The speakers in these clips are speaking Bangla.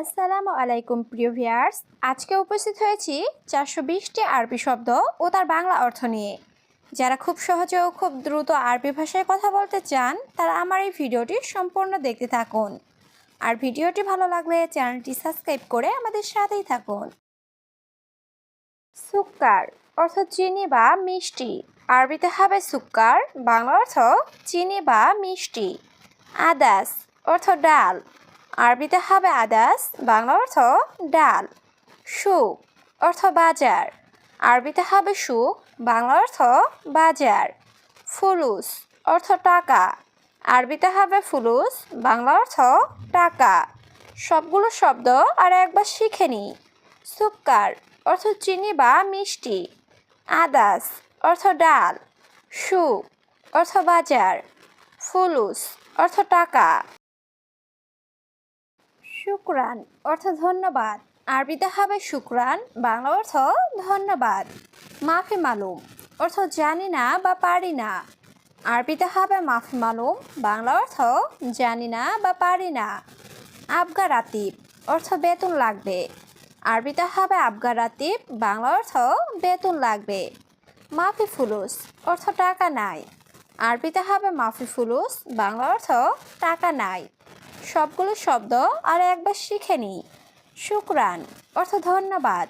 আসসালামু আলাইকুম, প্রিয় ভিয়ার্স আজকে উপস্থিত হয়েছি চারশো বিশটি আরবি শব্দ ও তার বাংলা অর্থ নিয়ে। যারা খুব সহজে ও খুব দ্রুত আরবি ভাষায় কথা বলতে চান, তারা আমার এই ভিডিওটি সম্পূর্ণ দেখতে থাকুন। আর ভিডিওটি ভালো লাগলে চ্যানেলটি সাবস্ক্রাইব করে আমাদের সাথেই থাকুন। সুক্কার অর্থ চিনি বা মিষ্টি। আরবিতে হবে সুক্কার, বাংলা অর্থ চিনি বা মিষ্টি। আদাস অর্থ ডাল। আরবিতে হবে আদাস, বাংলা অর্থ ডাল। সুখ, অর্থ বাজার। আরবিতে হবে সুখ, বাংলা অর্থ বাজার। ফুলুস, অর্থ টাকা। আরবিতে হবে ফুলুস, বাংলা অর্থ টাকা। সবগুলো শব্দ আর একবার শিখে নিই সুক্কার, অর্থ চিনি বা মিষ্টি। আদাস, অর্থ ডাল। সুখ, অর্থ বাজার। ফুলুস, অর্থ টাকা। শুক্রান, অর্থ ধন্যবাদ। আরবিতে হবে শুক্রান, বাংলা অর্থ ধন্যবাদ। মাফি মালুম, অর্থ জানি না বা পারি না। আরবিতে হবে মাফি মালুম, বাংলা অর্থ জানি না বা পারি না। আবগা রাতিব, অর্থ বেতন লাগবে। আরবিতে হবে আবগা রাতিব, বাংলা অর্থ বেতন লাগবে। মাফি ফুলুস, অর্থ টাকা নাই। আরবিতে হবে মাফি ফুলুস, বাংলা অর্থ টাকা নাই। সবগুলো শব্দ আর একবার শিখে নিই। শুক্রান অর্থ ধন্যবাদ।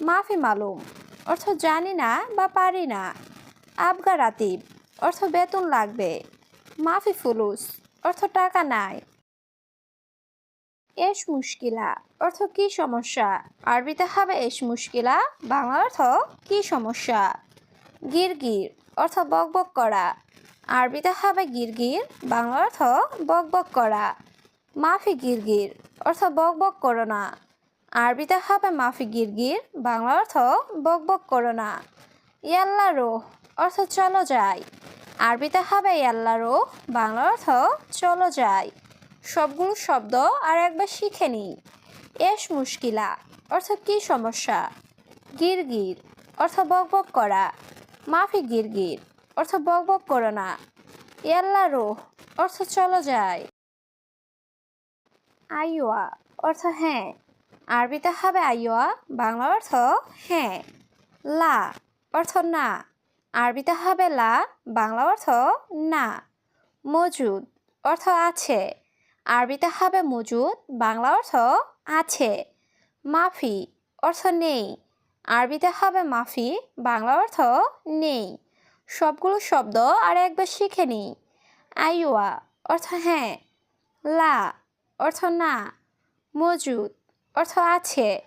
মাফি মালুম, অর্থ জানি না বা পারি না। আবগা রাতিব, অর্থ বেতন লাগবে। মাফি ফুলুস, অর্থ টাকা নাই। এস মুশকিলা, অর্থ কি সমস্যা? আরবিতে হবে এস মুশকিলা, বাংলা অর্থ কি সমস্যা? গিরগির, অর্থ বকবক করা। আরবিতে হবে গিরগির, বাংলা অর্থ বকবক করা। মাফি গিরগির, অর্থ বক বক করো না। আরবিতে হবে মাফি গিরগির, বাংলা অর্থ বক বক করো না। ইয়াল্লা রোহ, অর্থ চলো যাই। আরবিতে হবে ইয়াল্লা রোহ, বাংলা অর্থ চলো যাই। সবগুলো শব্দ আর একবার শিখে নিই। এস মুশকিলা, অর্থ কি সমস্যা? গিরগির, অর্থ বকবক করা। মাফি গিরগির, অর্থ বকবক করো না। ইয়াল্লা রোহ, অর্থ চলো যায় আইওয়া অর্থ হ্যাঁ। আরবিতে হবে আইওয়া বাংলা অর্থ হ্যাঁ। লা অর্থ না। আরবিতে হবে লা, বাংলা অর্থ না। মজুদ অর্থ আছে। আরবিতে হবে মজুদ, বাংলা অর্থ আছে। মাফি অর্থ নেই। আরবিতে হবে মাফি, বাংলা অর্থ নেই। সবগুলো শব্দ আর একবার শিখে নিই। আইওয়া অর্থ হ্যাঁ। লা অর্থ না, মজুদ। অর্থ আছে,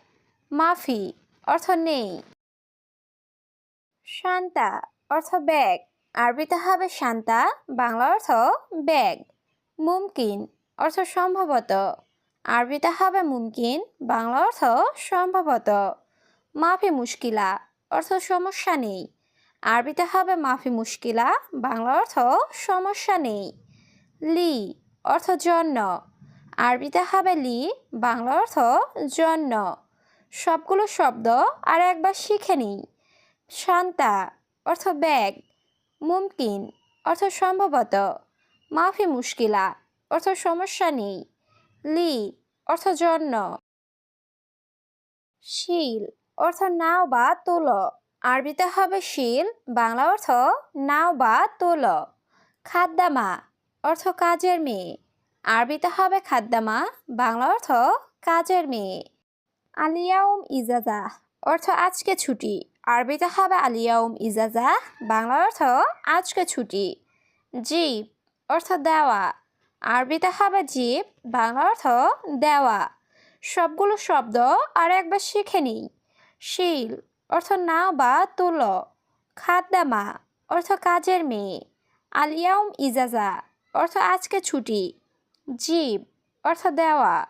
মাফি। অর্থ নেই। শান্তা, অর্থ ব্যাগ। আরবিতে হবে শান্তা, বাংলা অর্থ ব্যাগ। মুমকিন, অর্থ সম্ভবত। আরবিতে হবে মুমকিন, বাংলা অর্থ সম্ভবত। মাফি মুশকিলা, অর্থ সমস্যা নেই। আরবিতে হবে মাফি মুশকিলা, বাংলা অর্থ সমস্যা নেই। লি, অর্থ জন্য। আরবিতে হবে লি বাংলা অর্থ জন্য। সবগুলো শব্দ আর একবার শিখে নিই। শান্তা, অর্থ ব্যাগ। মুমকিন, অর্থ সম্ভবত। মাফি মুশকিলা, অর্থ সমস্যা নেই। লি, অর্থ জন্য। শিল, অর্থ নাও বা তোল। আরবিতে হবে শিল, বাংলা অর্থ নাও বা তোল। খাদ্দামা, অর্থ কাজের মেয়ে। আরবিতে হবে খাদ্দামা, বাংলা অর্থ কাজের মেয়ে। আলিয়াউম ইজাজা, অর্থ আজকে ছুটি। আরবিতে হবে আলিয়াউম ইজাজা, বাংলা অর্থ আজকে ছুটি। জিপ অর্থ দেওয়া। আরবিতে হবে জিপ বাংলা অর্থ দেওয়া। সবগুলো শব্দ আর একবার শিখে নিই। শিল, অর্থ নাও বা তুল। খাদ্দামা, অর্থ কাজের মেয়ে। আলিয়াউম ইজাজা, অর্থ আজকে ছুটি। জীব অর্থ দেওয়া।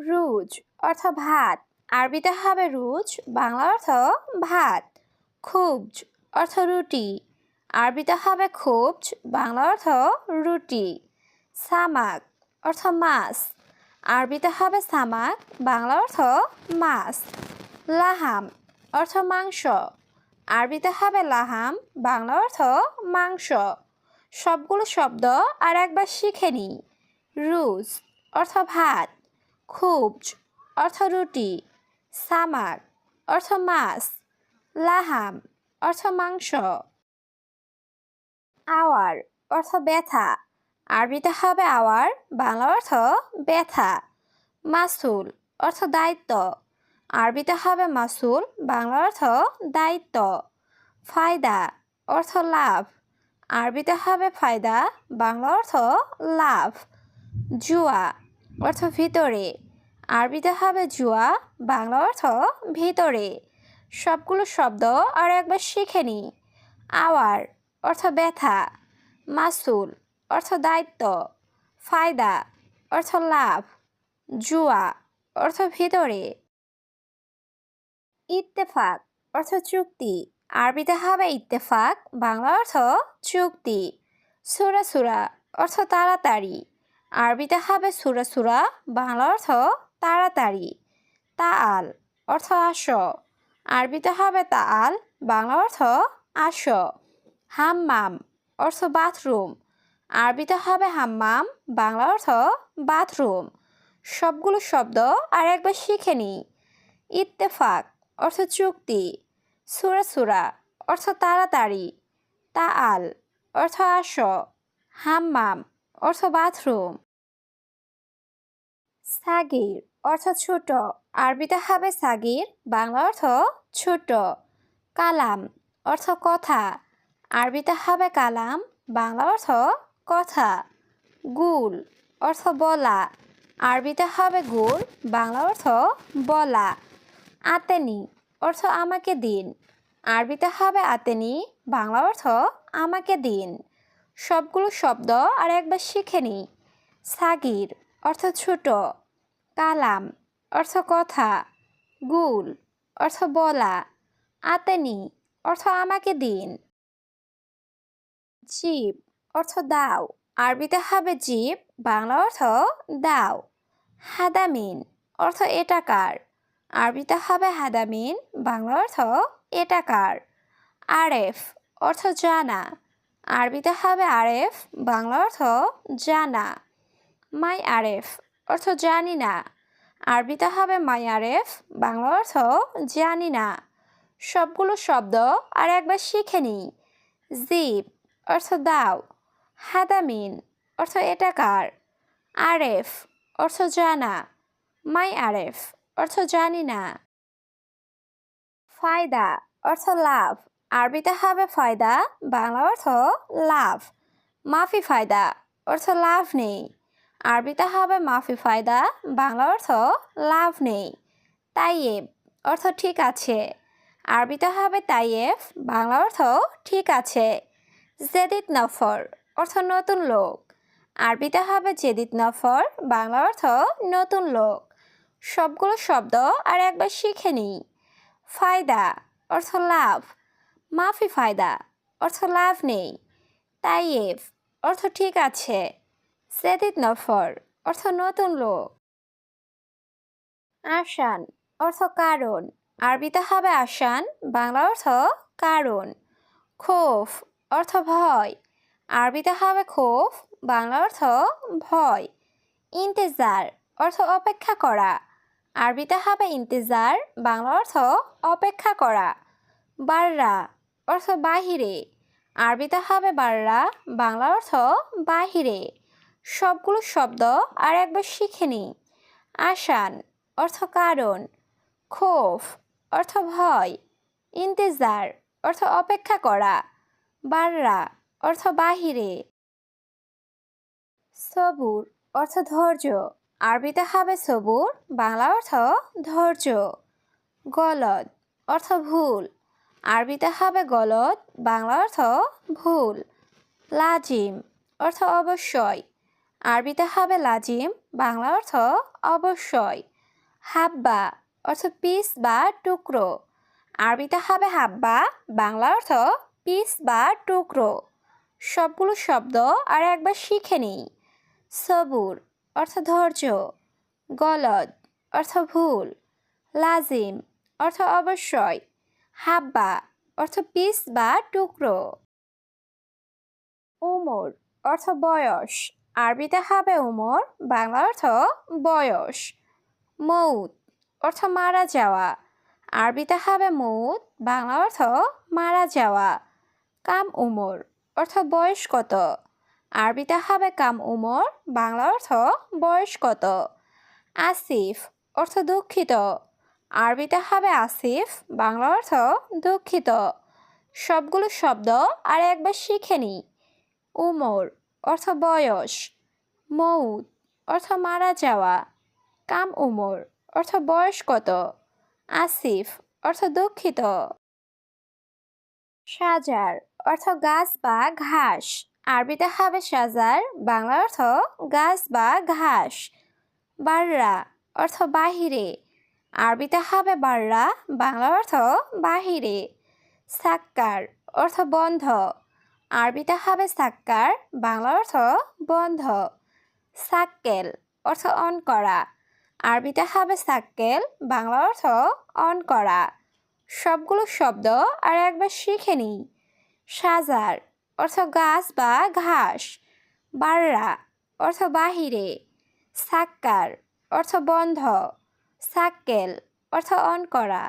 রুজ, অর্থ ভাত। আরবিতে হবে রুজ, বাংলা অর্থ ভাত। খুবজ, অর্থ রুটি। আরবিতে হবে খুবজ, বাংলা অর্থ রুটি। সামাক, অর্থ মাছ। আরবিতে হবে সামাক, বাংলা অর্থ মাছ। লাহাম, অর্থ মাংস। আরবিতে হবে লাহাম, বাংলা অর্থ মাংস। সবগুলো শব্দ আর একবার শিখে নিই। রুজ অর্থ ভাত, খুবজ অর্থ রুটি সামাক অর্থ মাছ, লাহাম অর্থ মাংস। আওয়ার অর্থ ব্যথা, আরবিতে হবে আওয়ার, বাংলা অর্থ ব্যথা। মাসুল অর্থ দায়িত্ব, আরবিতে হবে মাসুল, বাংলা অর্থ দায়িত্ব। ফায়দা অর্থ লাভ আরবিতে হবে ফায়দা, বাংলা অর্থ লাভ। জুয়া, অর্থ ভিতরে। আরবিতে হবে জুয়া, বাংলা অর্থ ভিতরে। সবগুলো শব্দ আর একবার শিখে নি। আওয়ার, অর্থ ব্যথা। মাসুল, অর্থ দায়িত্ব। ফায়দা, অর্থ লাভ। জুয়া, অর্থ ভিতরে। ইত্তেফাক, অর্থ চুক্তি। আরবিতে হবে ইত্তেফাক, বাংলা অর্থ চুক্তি। সুরা সুরা অর্থ তাড়াতাড়ি। আরবিতে হবে সুরা সুরা, বাংলা অর্থ তাড়াতাড়ি। তাআল অর্থ আস। আরবিতে হবে তাআল, বাংলা অর্থ আস। হাম্মাম অর্থ বাথরুম। আরবিতে হবে হাম্মাম, বাংলা অর্থ বাথরুম। সবগুলো শব্দ আর একবার শিখে নি ইত্তেফাক অর্থ চুক্তি। সুরা সুরা, অর্থ তাড়াতাড়ি। তাআল, অর্থ আস। হাম্মাম, অর্থ বাথরুম। সাগির, অর্থ ছোট। আরবিতে হবে সাগির, বাংলা অর্থ ছোট। কালাম, অর্থ কথা। আরবিতে হবে কালাম, বাংলা অর্থ কথা। গুল, অর্থ বলা। আরবিতে হবে গুল, বাংলা অর্থ বলা। আতেনি অর্থ আমাকে দিন। আরবিতে হবে আতেনি, বাংলা অর্থ আমাকে দিন। সবগুলো শব্দ আর একবার শিখে নিই সাগির, অর্থ ছোট। কালাম, অর্থ কথা। গুল, অর্থ বলা। আতেনি, অর্থ আমাকে দিন। জীব, অর্থ দাও। আরবিতে হবে জীব, বাংলা অর্থ দাও। হাদামিন, অর্থ এটাকার আরবিতে হবে হাদামিন, বাংলা অর্থ এটাকার আরেফ, অর্থ জানা। আরবিতে হবে আরেফ, বাংলা অর্থ জানা। মাই আরেফ, অর্থ জানি না। আরবিতে হবে মাই আরেফ, বাংলা অর্থ জানি না। সবগুলো শব্দ আর একবার শিখে নিই। জিপ অর্থ দাও। হাদামিন, অর্থ এটা কার? আরেফ, অর্থ জানা। মাই আরেফ অর্থ জানি না। ফায়দা অর্থ লাভ। আরবিতে হবে ফায়দা, বাংলা অর্থ লাভ। মাফি ফায়দা অর্থ লাভ নেই। আরবিতে হবে মাফি ফায়দা, বাংলা অর্থ লাভ নেই। তাইয়েব অর্থ ঠিক আছে। আরবিতে হবে তাইয়েফ বাংলা অর্থ ঠিক আছে। জেদিত নফর অর্থ নতুন লোক। আরবিতে হবে জেদিত নফর, বাংলা অর্থ নতুন লোক। সবগুলো শব্দ আর একবার শিখে নিই। ফায়দা অর্থ লাভ। মাফি ফায়দা অর্থ লাভ নেই। তাইয়েফ অর্থ ঠিক আছে। জেদিত নফর অর্থ নতুন লোক। আসান অর্থ কারণ। আরবিতে হবে আসান বাংলা অর্থ কারণ। খোফ অর্থ ভয়। আরবিতে হবে খোফ, বাংলা অর্থ ভয়। ইন্তেজার অর্থ অপেক্ষা করা। আরবিতে হবে ইন্তেজার, বাংলা অর্থ অপেক্ষা করা। বাররা, অর্থ বাহিরে। আরবিতে হবে বাররা, বাংলা অর্থ বাহিরে। সবগুলো শব্দ আর একবার শিখে নিই আসান, অর্থ কারণ। খোফ, অর্থ ভয়। ইন্তেজার, অর্থ অপেক্ষা করা। বাররা, অর্থ বাহিরে। সবুর, অর্থ ধৈর্য। আরবিতে হবে সবুর, বাংলা অর্থ ধৈর্য, গলদ অর্থ ভুল। আরবিতে হবে গলদ, বাংলা অর্থ ভুল। লাজিম অর্থ অবশ্যই। আরবিতে হবে লাজিম, বাংলা অর্থ অবশ্যই। হাব্বা অর্থ পিস বা টুকরো। আরবিতে হবে হাব্বা, বাংলা অর্থ পিস বা টুকরো। সবগুলো শব্দ আর একবার শিখে নিই। সবুর অর্থ ধৈর্য, গলদ, অর্থ ভুল, লাজিম, অর্থ অবশ্যই, হাব্বা, অর্থ পিস বা টুকরো। উমর, অর্থ বয়স, আরবিতে হবে উমর বাংলা অর্থ বয়স। মৌত, অর্থ মারা যাওয়া, আরবিতে হবে মৌত বাংলা অর্থ মারা যাওয়া। কাম উমর, অর্থ বয়স কত? আরবিতে হবে কাম উমর, বাংলা অর্থ বয়স কত? আসিফ, অর্থ দুঃখিত। আরবিতে হবে আসিফ, বাংলা অর্থ দুঃখিত। সবগুলো শব্দ আর একবার শিখে নি। উমর, অর্থ বয়স। মৌত অর্থ মারা যাওয়া। কাম উমর, অর্থ বয়স কত? আসিফ, অর্থ দুঃখিত। সাজার, অর্থ গাছ বা ঘাস। আরবিতে হবে সাজার বাংলা অর্থ গাছ বা ঘাস। বাররা, অর্থ বাহিরে। আরবিতে হবে বাররা বাংলা অর্থ বাহিরে। সাক্কার, অর্থ বন্ধ। আরবিতে হবে সাক্কার বাংলা অর্থ বন্ধ। সাক্কেল, অর্থ অন করা। আরবিতে হবে সাক্কেল বাংলা অর্থ অন করা। সবগুলো শব্দ আর একবার শিখে নিই। সাজার অর্থ গাছ বা ঘাস বাররা অর্থ বাহিরে সাক্কার অর্থ বন্ধ সাক্কেল অর্থ অন করা।